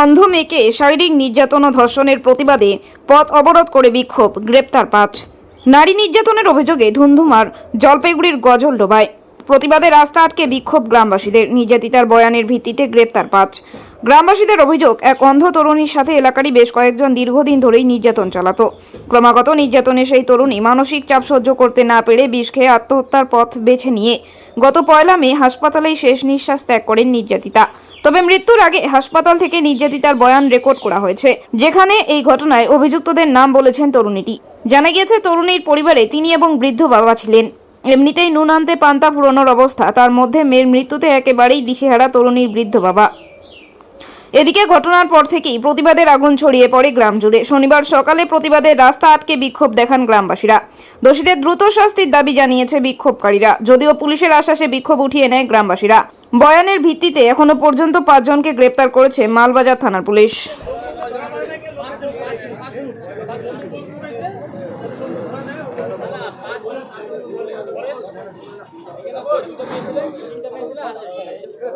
অন্ধ মেয়েকে শারীরিক নির্যাতন ও ধর্ষণের প্রতিবাদে পথ অবরোধ করে বিক্ষোভ, গ্রেপ্তার পাঁচ। নারী নির্যাতনের অভিযোগে ধুন্ধুমার জলপাইগুড়ির গজল ডোবায়। প্রতিবাদে রাস্তা আটকে বিক্ষোভ গ্রামবাসীদের। নির্যাতিতার বয়ানের ভিত্তিতে গ্রেপ্তার পাঁচ। গ্রামবাসীদের অভিযোগ, এক অন্ধ তরুণীর সাথে এলাকারই বেশ কয়েকজন দীর্ঘদিন ধরেই নির্যাতন চালাতো। ক্রমাগত নির্যাতনে সেই তরুণী মানসিক চাপ সহ্য করতে না পেরে বিষ খেয়ে আত্মহত্যার পথ বেছে নিয়ে গত পয়লা মে হাসপাতালেই শেষ নিঃশ্বাস ত্যাগ করেন নির্যাতিতা। তবে মৃত্যুর আগে হাসপাতাল থেকে নির্যাতিতার বয়ান রেকর্ড করা হয়েছে, যেখানে এই ঘটনায় অভিযুক্তদের নাম বলেছেন তরুণীটি। জানা গিয়েছে, তরুণীর পরিবারে তিনি এবং বৃদ্ধ বাবা ছিলেন। এমনিতেই নুন আনতে পান্তা ফুরোনোর অবস্থা, তার মধ্যে মেয়ের মৃত্যুতে একেবারেই দিশেহারা তরুণীর বৃদ্ধ বাবা। এদিকে ঘটনার পর থেকেই প্রতিবাদের আগুন ছড়িয়ে পড়ে গ্রাম জুড়ে। শনিবার সকালে প্রতিবাদের রাস্তা আটকে বিক্ষোভ দেখান গ্রামবাসীরা। দোষীদের দ্রুত শাস্তির দাবি জানিয়েছে বিক্ষোভকারীরা, যদিও পুলিশের আশ্বাসে বিক্ষোভ উঠিয়ে নেয় গ্রামবাসীরা। বয়ানের ভিত্তিতে এখনও পর্যন্ত পাঁচজনকে গ্রেপ্তার করেছে মালবাজার থানার পুলিশ।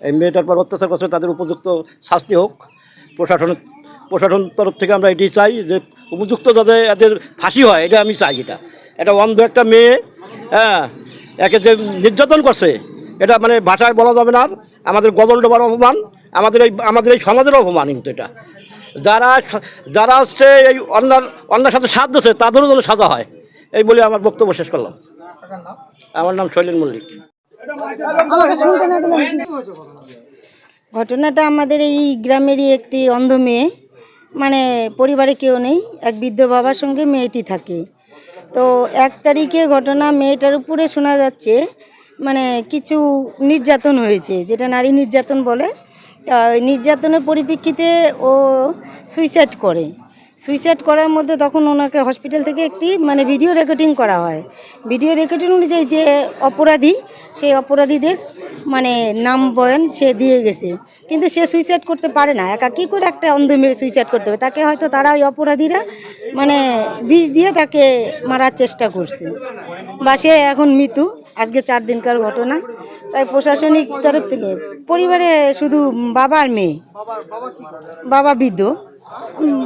এই মেয়েটার পর অত্যাচার করছে, তাদের উপযুক্ত শাস্তি হোক। প্রশাসন প্রশাসন তরফ থেকে আমরা এটাই চাই যে উপযুক্ত যাতে এদের ফাঁসি হয়, এটা আমি চাই এটা। এটা অন্ধ একটা মেয়ে হ্যাঁ একে যে নির্যাতন করছে, এটা মানে ভাষায় বলা যাবে না আমাদের গজল ডোবার অপমান, আমাদের এই আমাদের এই সমাজের অপমান কিন্তু এটা। যারা যারা হচ্ছে এই অন্যার অন্যার সাথে সাথ দিচ্ছে তাদেরও যেন সাজা হয়। এই বলে আমার বক্তব্য শেষ করলাম। আমার নাম শৈলেন মল্লিক। ঘটনাটা আমাদের এই গ্রামেরই একটি অন্ধ মেয়ে মানে পরিবারে কেউ নেই, এক বৃদ্ধ বাবার সঙ্গে মেয়েটি থাকে। তো এক তারিখে ঘটনা মেয়েটার উপরে শোনা যাচ্ছে মানে কিছু নির্যাতন হয়েছে, যেটা নারী নির্যাতন বলে। নির্যাতনের পরিপ্রেক্ষিতে ও সুইসাইড করে। সুইসাইড করার মধ্যে তখন ওনাকে হসপিটাল থেকে একটি মানে ভিডিও রেকর্ডিং করা হয়। ভিডিও রেকর্ডিং অনুযায়ী যে অপরাধী, সেই অপরাধীদের মানে নাম বয়ন সে দিয়ে গেছে। কিন্তু সে সুইসাইড করতে পারে না। একা কী করে একটা অন্ধ মেয়ে সুইসাইড করতে হবে? তাকে হয়তো তারা ওই অপরাধীরা মানে বিষ দিয়ে তাকে মারার চেষ্টা করছে। বা সে এখন মৃত্যু। আজকে চার দিনকার ঘটনা। তাই প্রশাসনিক তরফ থেকে পরিবারে শুধু বাবা আর মেয়ে। বাবা বৃদ্ধ।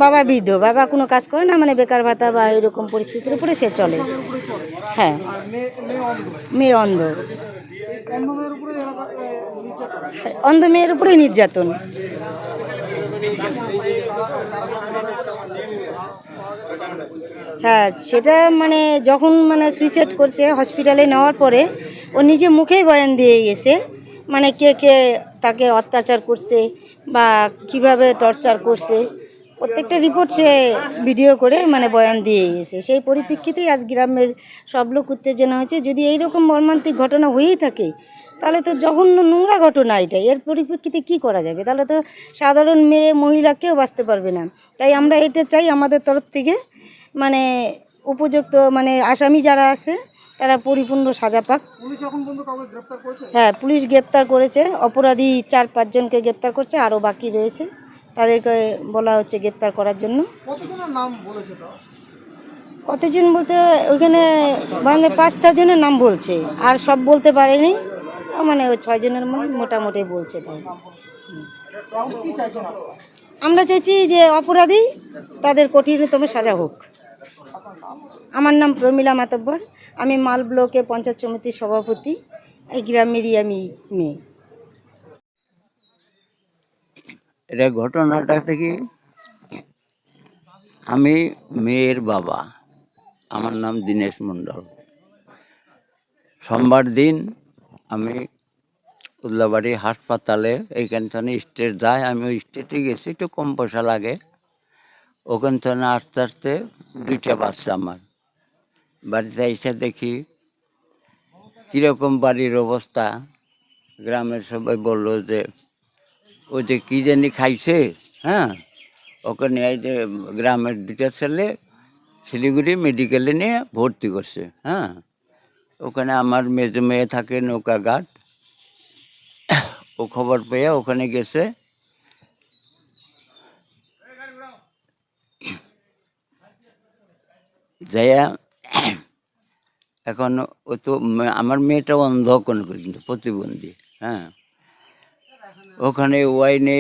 বাবা বৃদ্ধ বাবা কোনো কাজ করে না মানে বেকার ভাতা বা এরকম পরিস্থিতির উপরে সে চলে। হ্যাঁ। মেয়ে অন্ধ। অন্ধ মেয়ের উপরেই নির্যাতন। হ্যাঁ সেটা মানে যখন মানে সুইসাইড করছে হসপিটালে নেওয়ার পরে, ও নিজে মুখেই বয়ান দিয়ে গেছে মানে কে কে তাকে অত্যাচার করছে বা কীভাবে টর্চার করছে প্রত্যেকটা রিপোর্ট সে ভিডিও করে মানে বয়ান দিয়ে গেছে। সেই পরিপ্রেক্ষিতেই আজ গ্রামের সব লোক উত্তেজনা হয়েছে। যদি এইরকম মর্মান্তিক ঘটনা হয়েই থাকে তাহলে তো জঘন্য নোংরা ঘটনা এটা। এর পরিপ্রেক্ষিতে কি করা যাবে? তাহলে তো সাধারণ মেয়ে মহিলা কেউ বাঁচতে পারবে না। তাই আমরা এটা চাই আমাদের তরফ থেকে মানে উপযুক্ত মানে আসামি যারা আছে তারা পরিপূর্ণ সাজা পাক। হ্যাঁ পুলিশ গ্রেপ্তার করেছে। অপরাধী চার পাঁচজনকে গ্রেপ্তার করছে। আরও বাকি রয়েছে। তাদেরকে বলা হচ্ছে গ্রেপ্তার করার জন্য। কতজন বলতে ওইখানে মানে পাঁচটা জনের নাম বলছে আর সব বলতে পারেনি। মানে ওই ছয়জনের মোটামুটি বলছে আমরা চাইছি যে অপরাধী তাদের কঠিনতম সাজা হোক। আমার নাম প্রমীলা মাতব্বর। আমি মাল ব্লকে পঞ্চায়েত সমিতির সভাপতি। এই গ্রামেরই আমি মেয়ে। এটা ঘটনাটা থেকে আমি মেয়ের বাবা। আমার নাম দীনেশ মণ্ডল। সোমবার দিন আমি উল্লাবাড়ি হাসপাতালে, এইখান থেকে স্টেট যায়। আমি ওই স্টেটে গেছি, একটু কম পয়সা লাগে। ওখান থেকে আস্তে আস্তে দুইটা বাচ্চা আমার। বাড়িতে এসে দেখি, কীরকম বাড়ির অবস্থা? গ্রামের সবাই বলল যে ওই যে কী জানি খাইছে হ্যাঁ? ওখানে এই যে গ্রামের দুটা ছেলে শিলিগুড়ি মেডিকেলে নিয়ে ভর্তি করছে হ্যাঁ? ওখানে আমার মেজো মেয়ে থাকে নৌকা ঘাট। ও খবর পেয়ে ওখানে গেছে। যাইয়া এখন ও তো আমার মেয়েটা অন্ধ কোনো পর্যন্ত প্রতিবন্ধী হ্যাঁ? ওখানে ওয়াইনে